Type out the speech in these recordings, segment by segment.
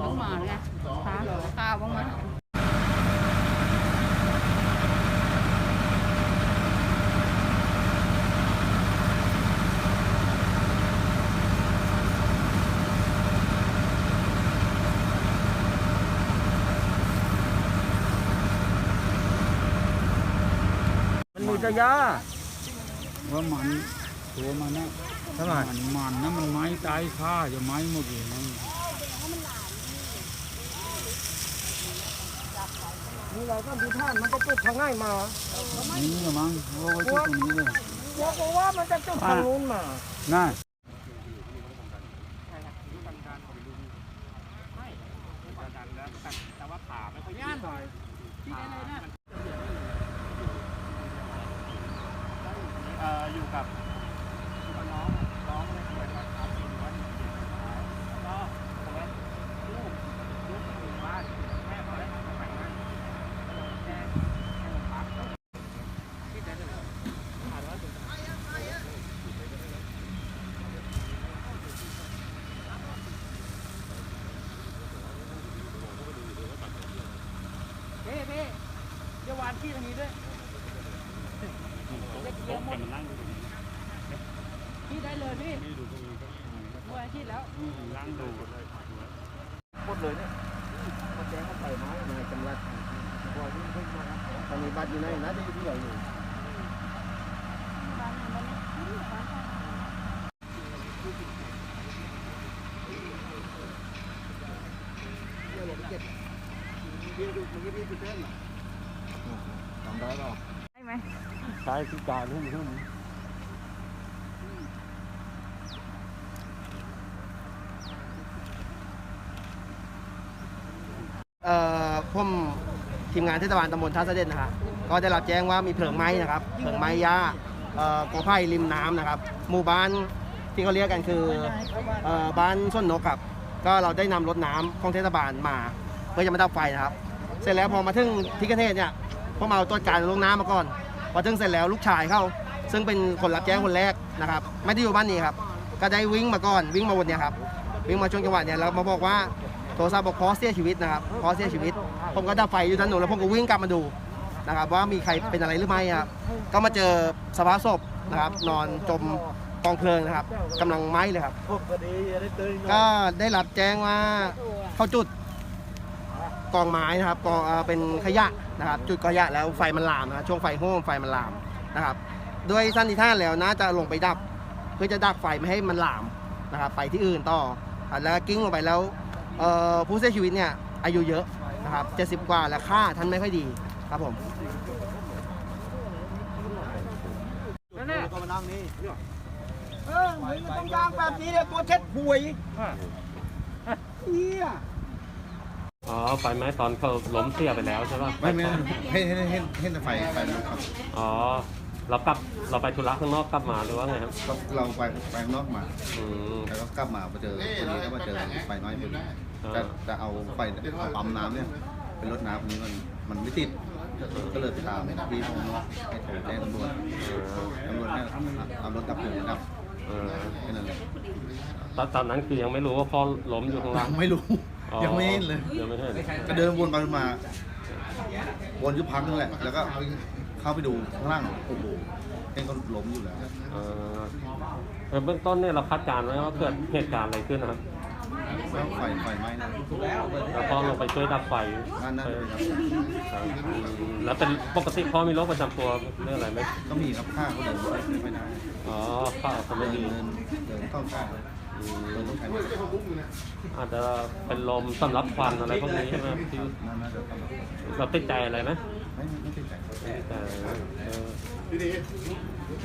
น้องมาไงขาข้าบ้างไหมมันมีแต่ยาว่ามันตัวมันนะทำไมมันมันนะมันไม้ตายค่าจะไม้หมดเลยนะ นี่เราก็ดูท่านมันจะจุดทางง่ายมานี่ละมั้งว่าไว้ที่ตรงนี้เลยบอกว่ามันจะจุดทางนู้นมาน่าอยู่กับอยู่กับน้องน้องเลยป่วยมาครับกินวันเดียวแล้วก็ผมว่าลูกลูกอยู่บ้านแม่เขาได้ทำไมนะแจ้งให้โรงพักที่จะได้ผ่านว่าถึงเพ่เพ่ เดี๋ยววานขี้ตรงนี้ด้วยเล็กเยอะหมดพี่ได้เลยพี่มืออาชีพแล้วหมดเลยเนี่ยมาแจ้งเขาใส่ไม้มาจำรัดพอวิ่งขึ้นมาตอนนี้บัตรอยู่ไหนนะที่ที่เราอยู่ จำได้หรอตายที่การหุ่มหุ่มเอ่อผมทีมงานเทศบาลตำบลท่าเสด็จนะครับก็ได้รับแจ้งว่ามีเพลิงไหม้นะครับเพลิงไหม้หญ้าเอ่อกอไผ่ริมน้ำนะครับ หมู่บ้านที่เขาเรียกกันคือเอ่อบ้านส้นนกครับ ก็เราได้นำรถน้ำของเทศบาลมา เพื่อจะมาดับไฟนะครับ เสร็จแล้วพอมาถึงที่เกิดเหตุเนี่ย พวกเราตรวจการลงน้ำมาก่อนพอถึงเสร็จแล้วลูกชายเขาซึ่งเป็นคนรับแจ้งคนแรกนะครับ ไม่ได้อยู่บ้านนี้ครับ ก็ได้วิ่งมาก่อนวิ่งมาวนเนี่ยครับวิ่งมาช่วงจังหวะเนี่ยแล้วมาบอกว่าโทรศัพท์บอกพอเสียชีวิตนะครับพอเสียชีวิต ผมก็ดับไฟอยู่ถนนแล้วผมก็วิ่งกลับมาดูนะครับว่ามีใครเป็นอะไรหรือไม่ครับก็มาเจอสภาพศพนะครับ นอนจมกองเพลิงนะครับกำลังไหม้เลยครับก็ได้รับแจ้งว่าเข้าจุดกองไม้นะครับกองเป็นขยะ นะครับจุดขยะแล้วไฟมันลามนะช่วงไฟโห้มไฟมันลามนะครับด้วยสันนิษฐานแล้วน่าจะลงไปดับ เพื่อจะดับไฟไม่ให้มันลามนะครับไปที่อื่นต่ออะแล้วกิ้งลงไปแล้วเอ่อผู้เสียชีวิตเนี่ยอายุเยอะนะครับ70กว่าและค่าท่านไม่ค่อยดีครับผมนั่นแหละเออมึงต้องย่างแบบนี้เลยตัวเช็ดหวยเฮีย อ๋อไฟไหม้ตอนเขาล้มเสียไปแล้วใช่ป่ะไม่ไม่ให้ให้ให้ให้ไฟไฟมันลุกครับอ๋อเรากลับเราไปธุระข้างนอกกลับมาหรือว่าไงครับก็เราไปไปข้างนอกมาอืมแล้วก็กลับมามาเจอคนนี้ก็มาเจอไฟน้อยพอดีจะจะเอาไฟเอาปั๊มน้ำเนี่ยเป็นรถน้ำนี้มันมันไม่ติดก็เลยไปตามพี่ผมให้โทรแจ้งตำรวจตำรวจให้เอารถดับเพลิงมาดับเออแค่นั้นแหละตอนนั้นคือยังไม่รู้ว่าพ่อล้มอยู่ข้างล่างไม่รู้ ยังไม่เห็นเลย ยังไม่เห็นก็เดินวนไปวนมาวนอยู่พักนึงแหละ แล้วก็เข้าไปดูข้างล่างโอ้โหเองก็ล้มอยู่แล้ว เออเออเบื้องต้นเนี่ยเราคาดการณ์ไว้ว่าเกิดเหตุการณ์อะไรขึ้นนะครับแล้วไฟไฟไหม้นะแล้วพ่อลงไปช่วยดับไฟนั่นนั่นเลยครับครับอืมแล้วเป็นปกติพ่อมีโรคประจำตัวเรื่องอะไรไหมก็มีครับข้าก็เดินไม่ได้อ๋อข้าวเขาไม่เดินดี เดินเดินเข้าข้าง เลยอืเดินต้องใช้ไม้อาจจะเป็นลมสำลักควันอะไรพวกนี้ใช่ไหมที่น่าจะทำเราติดใจอะไรไหมไม่ไม่ติดใจครับแต่เออ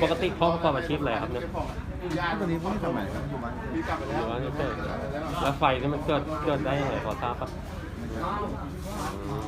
ปกติพ่อประกอบอาชีพอะไรครับเนี่ยตอนนี้พ่อทำอะไรครับอยู่บ้านหรือว่านี่เกิดแล้วไฟนี่มันเกิดเกิดได้ยังไงพอทราบปะอืม